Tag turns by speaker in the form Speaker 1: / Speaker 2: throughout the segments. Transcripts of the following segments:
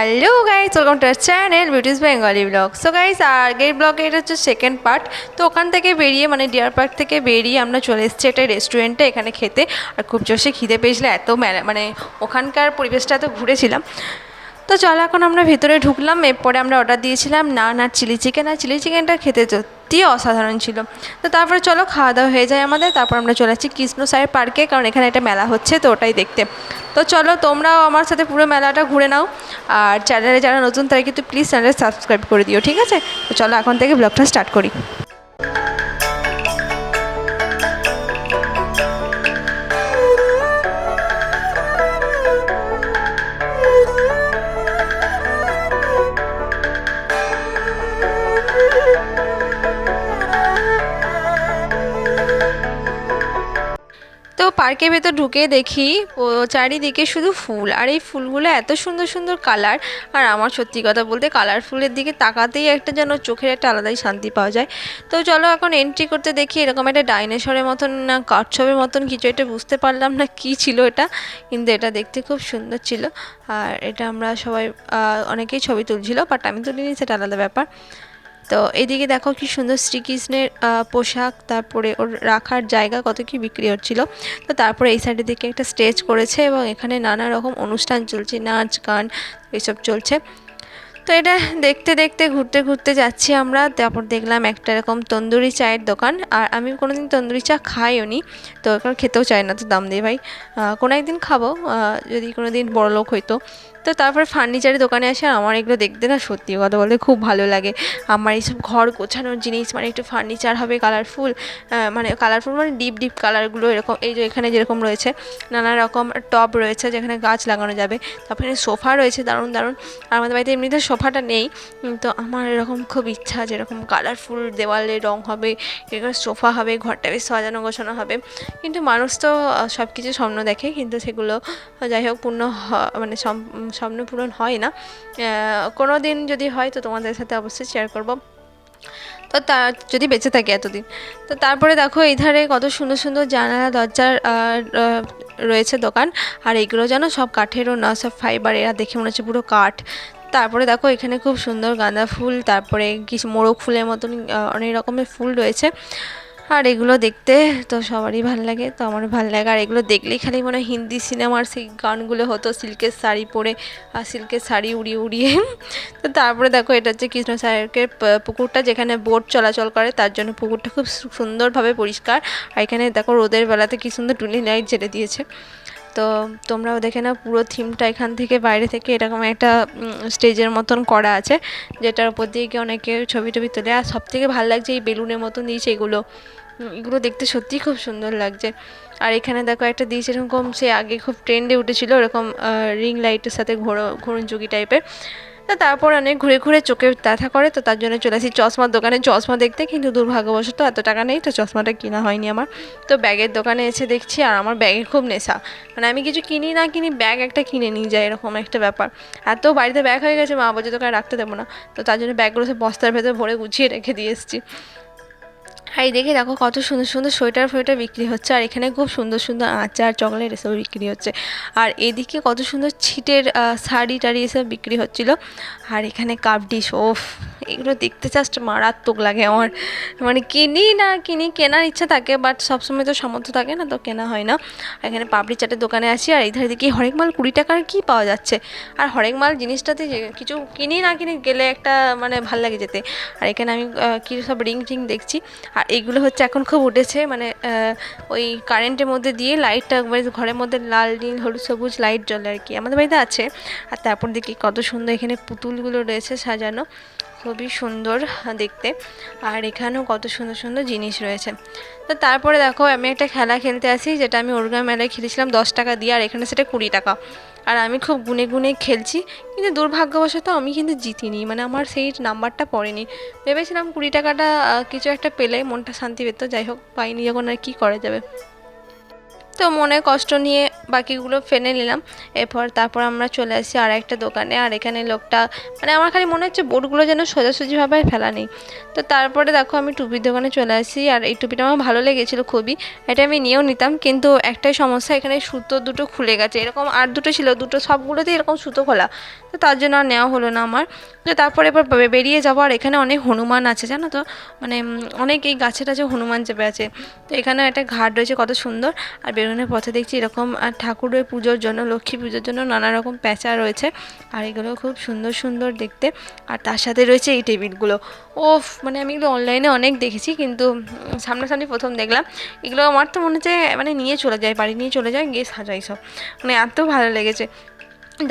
Speaker 1: Hello guys welcome to our channel beauty's Bengali vlog so guys আগের ব্লগে এটা হচ্ছে সেকেন্ড পার্ট তো ওখান থেকে বেরিয়ে মানে ডিয়ার পার্ক থেকে বেরিয়ে আমরা চলে এসেছি একটা রেস্টুরেন্টে এখানে খেতে। আর খুব জোশে খিদে পেয়েছিল, এত মানে ওখানকার পরিবেশটা এত ঘুরেছিলাম। তো চলো, এখন আমরা ভেতরে ঢুকলাম। এরপরে আমরা অর্ডার দিয়েছিলাম না না চিলি চিকেন আর চিলি চিকেনটা খেতে সত্যি অসাধারণ ছিল। তো তারপরে চলো খাওয়া দাওয়া হয়ে যায় আমাদের, তারপর আমরা চলে যাচ্ছি কৃষ্ণ সাহেব পার্কে কারণ এখানে একটা মেলা হচ্ছে, তো ওটাই দেখতে। তো চলো তোমরাও আমার সাথে পুরো মেলাটা ঘুরে নাও। আর চ্যানেলে যারা নতুন, তারা কিন্তু প্লিজ চ্যানেলে সাবস্ক্রাইব করে দিও, ঠিক আছে? তো চলো এখন থেকে ব্লগটা স্টার্ট করি। পার্কের ভেতর ঢুকে দেখি চারিদিকে শুধু ফুল। আর এই ফুলগুলো এত সুন্দর সুন্দর কালার। আর আমার সত্যি কথা বলতে কালার ফুলের দিকে তাকাতেই একটা যেন চোখের একটা আলাদাই শান্তি পাওয়া যায়। তো চলো এখন এন্ট্রি করতে দেখি, এরকম একটা ডাইনোসরের মতন, না কাঠছবের মতন কিছু একটা বুঝতে পারলাম না কি ছিল এটা। কিন্তু এটা দেখতে খুব সুন্দর ছিল। আর এটা আমরা সবাই অনেকেই ছবি তুলছিল বাট আমি তুলিনি, সেটা আলাদা ব্যাপার। তো এদিকে দেখো কি সুন্দর শ্রীকৃষ্ণের পোশাক, তারপরে ওর রাখার জায়গা কত কি বিক্রি হচ্ছিল। তো তারপরে এই সাইডের দিকে একটা স্টেজ করেছে এবং এখানে নানা রকম অনুষ্ঠান চলছে, নাচ, গান এসব চলছে। তো এটা দেখতে দেখতে ঘুরতে ঘুরতে যাচ্ছি আমরা, তারপর দেখলাম একটা এরকম তন্দুরি চায়ের দোকান। আর আমি কোনোদিন তন্দুরি চা খাইও নি, তো এখন খেতেও চাই না, তো দাম দিয়ে ভাই। কোনো একদিন খাব যদি কোনো দিন বড়লোক হইতো। তো তারপরে ফার্নিচারের দোকানে আসে আর আমার এগুলো দেখতে না সত্যি কথা বলতে খুব ভালো লাগে। আমার এইসব ঘর গোছানোর জিনিস মানে একটু ফার্নিচার হবে কালারফুল মানে কালারফুল মানে ডিপ ডিপ কালারগুলো এরকম, এই যে এখানে যেরকম রয়েছে, নানা রকম টব রয়েছে যেখানে গাছ লাগানো যাবে, তারপরে সোফা রয়েছে, দারুণ দারুণ। আর আমাদের বাড়িতে এমনিতে সোফাটা নেই তো আমার এরকম খুব ইচ্ছা যেরকম কালারফুল দেওয়ালে রং হবে, এরকম সোফা হবে ঘরটা বেশ সাজানো, গোছানো হবে। কিন্তু মানুষ তো সব কিছু স্বপ্ন দেখে, কিন্তু সেগুলো যাই হোক পূর্ণ মানে সম- স্বপ্ন পূরণ হয় না। কোনো দিন যদি হয় তো তোমাদের সাথে অবশ্যই শেয়ার করব। তো তা, যদি বেঁচে থাকে এতদিন। তো তারপরে দেখো, এই ধারে কত সুন্দর সুন্দর জানালা, দরজার রয়েছে দোকান। আর এগুলো যেন সব কাঠেরও না, সব ফাইবার এরা দেখে মনে হচ্ছে পুরো কাঠ। তারপরে দেখো, এখানে খুব সুন্দর গাঁদা ফুল। তারপরে কিছু মোরগ ফুলের মতন অনেক রকমের ফুল রয়েছে। আর এগুলো দেখতে তো সবারই ভালো লাগে, তো আমারও ভালো লাগে। আর এগুলো দেখলেই খালি মনে হয় হিন্দি সিনেমার সেই গানগুলো হতো, সিল্কের শাড়ি পরে আর সিল্কের শাড়ি উড়িয়ে উড়িয়ে। তো তারপরে দেখো এটা হচ্ছে কৃষ্ণ সাহেবের পুকুরটা যেখানে বোট চলাচল করে, তার জন্য পুকুরটা খুব সুন্দরভাবে পরিষ্কার। আর এখানে দেখো রোদের বেলাতে কী সুন্দর টুনি লাইট জেলে দিয়েছে। তো তোমরাও দেখে নাও, পুরো থিমটা এখান থেকে বাইরে থেকে এরকম একটা স্টেজের মতন করা আছে, যেটার উপর দিয়ে গিয়ে অনেকে ছবি টবি তোলে, আর সব থেকে ভালো লাগছে এই বেলুনের মতন দিয়েছে এগুলো। এগুলো দেখতে সত্যিই খুব সুন্দর লাগছে। আর এখানে দেখো একটা দিয়েছে এরকম, সে আগে খুব ট্রেন্ডে উঠেছিল, ওরকম রিং লাইটের সাথে ঘোরো ঘোরণ চুকি টাইপের তো তারপর অনেক ঘুরে ঘুরে চোখে ব্যথা করে, তো তার জন্য চলে আসি চশমার দোকানে। চশমা দেখতে কিন্তু দুর্ভাগ্যবশত এত টাকা নেই, তো চশমাটা কেনা হয়নি আমার। তো ব্যাগের দোকানে এসে দেখছি আর আমার ব্যাগে খুব নেশা। মানে আমি কিছু কিনি না কিনি, ব্যাগ একটা কিনে নিয়ে যাই এরকম একটা ব্যাপার। এত বাড়িতে ব্যাগ হয়ে গেছে, মা তোকে আর রাখতে দেবো না। তো তার জন্য ব্যাগগুলো সে বস্তার ভেতরে ভরে গুছিয়ে রেখে দিয়ে এসেছি। আর এই দেখে দেখো কত সুন্দর সুন্দর সোয়েটার ফোয়েটার বিক্রি হচ্ছে, আর এখানে খুব সুন্দর সুন্দর আচার, চকলেট এসব বিক্রি হচ্ছে। আর এদিকে কত সুন্দর ছিটের শাড়ি টাড়ি এসব বিক্রি হচ্ছিল। আর এখানে কাপ ডিশ ওফ এগুলো দেখতে জাস্ট মারাত্মক লাগে আমার। মানে কিনি না কিনি, কেনার ইচ্ছা থাকে বাট সবসময় তো সামর্থ্য থাকে না, তো কেনা হয় না। এখানে পাপড়ি চাটের দোকানে আসি আর এই ধারে দেখি হরেক মাল কুড়ি টাকার কি পাওয়া যাচ্ছে। আর হরেক মাল জিনিসটাতে কিছু কিনি না কিনি গেলে একটা মানে ভালো লাগে যেতে। আর এখানে আমি কী সব রিং টিং দেখছি। আর এইগুলো হচ্ছে এখন খুব উঠেছে মানে ওই কারেন্টের মধ্যে দিয়ে লাইটটা একবারে ঘরের মধ্যে লাল, নীল, হলুদ, সবুজ লাইট জ্বলে আর কি। আমাদের বাড়িতে আছে। আর তারপর দেখি কত সুন্দর এখানে পুতুলগুলো রয়েছে সাজানো। খুবই সুন্দর দেখতে। আর এখানেও কত সুন্দর সুন্দর জিনিস রয়েছে। তো তারপরে দেখো, আমি একটা খেলা খেলতে আসি, যেটা আমি ওরগা মেলায় খেলেছিলাম দশ টাকা দিয়ে, আর এখানে সেটা কুড়ি টাকা। আর আমি খুব গুনে গুনে খেলছি, কিন্তু দুর্ভাগ্যবশত আমি কিন্তু জিতিনি মানে আমার সেই নাম্বারটা পড়েনি। ভেবেছিলাম কুড়ি টাকাটা কিছু একটা পেলে মনটা শান্তি পেত, যাই হোক, পাইনি যখন আর কী করা যাবে। তো মনে কষ্ট নিয়ে বাকিগুলো ফেলে নিলাম। এরপর তারপর আমরা চলে আসি আর একটা দোকানে। আর এখানে লোকটা মানে আমার খালি মনে হচ্ছে বোর্ডগুলো যেন সোজাসুজিভাবে ফেলা নেই। তো তারপরে দেখো আমি টুপির দোকানে চলে আসি। আর এই টুপিটা আমার ভালো লেগেছিলো খুবই। এটা আমি নিয়েও নিতাম। কিন্তু একটাই সমস্যা, এখানে সুতো দুটো খুলে গেছে। এরকম আর দুটো ছিল, দুটো সবগুলোতেই এরকম সুতো খোলা। তো তার জন্য আর নেওয়া হলো না আমার। তো তারপরে এবার বেরিয়ে যাব। আর এখানে অনেক হনুমান আছে, জানো তো? মানে অনেক এই গাছে টাছে হনুমান চেপে আছে। তো এখানে একটা ঘাট রয়েছে, কত সুন্দর। আর বেরোনোর পথে দেখছি এরকম, আর ঠাকুরের পুজোর জন্য, লক্ষ্মী পুজোর জন্য নানা রকম প্যাঁচা রয়েছে, আর এগুলো খুব সুন্দর সুন্দর দেখতে। আর তার সাথে রয়েছে এই টেবিলগুলো। ওফ মানে আমি এগুলো অনলাইনে অনেক দেখেছি, কিন্তু সামনাসামনি প্রথম দেখলাম। এগুলো আমার তো মনে হচ্ছে মানে নিয়ে চলে যায়, বাড়ি নিয়ে চলে যায়, গিয়ে সাজাই সব। মানে এত ভালো লেগেছে।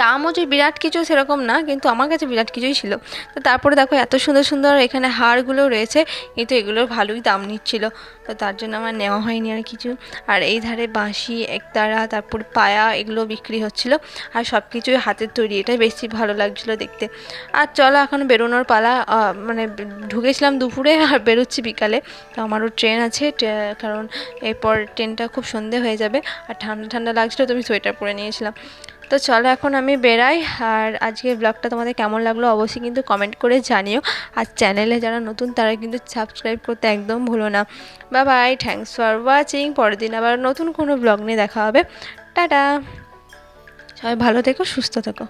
Speaker 1: দামও যে বিরাট কিছু সেরকম না, কিন্তু আমার কাছে বিরাট কিছুই ছিল। তো তারপরে দেখো এত সুন্দর সুন্দর এখানে হারগুলো রয়েছে কিন্তু এগুলোর ভালোই দাম নিচ্ছিল। তো তার জন্য আমার নেওয়া হয়নি আর কিছু। আর এই ধারে বাঁশি, একতারা, তারপর পায়া, এগুলো বিক্রি হচ্ছিল। আর সব কিছুই হাতের তৈরি, এটাই বেশি ভালো লাগছিল দেখতে। আর চলো এখন বেরোনোর পালা মানে ঢুকেছিলাম দুপুরে আর বেরোচ্ছি বিকালে। তো আমারও ট্রেন আছে কারণ এরপর ট্রেনটা খুব সন্ধে হয়ে যাবে। আর ঠান্ডা ঠান্ডা লাগছিল, তো আমি সোয়েটার পরে নিয়েছিলাম। তো চলো এখন আমি বেরাই আর আজকের ব্লগটা তোমাদের কেমন লাগল অবশ্যই কিন্তু কমেন্ট করে জানিও। আর চ্যানেলে যারা নতুন তারা কিন্তু সাবস্ক্রাইব করতে একদম ভুলো না। বা বাই থ্যাংকস ফর ওয়াচিং পরের দিন আবার নতুন কোনো ব্লগ নিয়ে দেখা হবে। টাটা। সবাই ভালো থেকো, সুস্থ থেকো।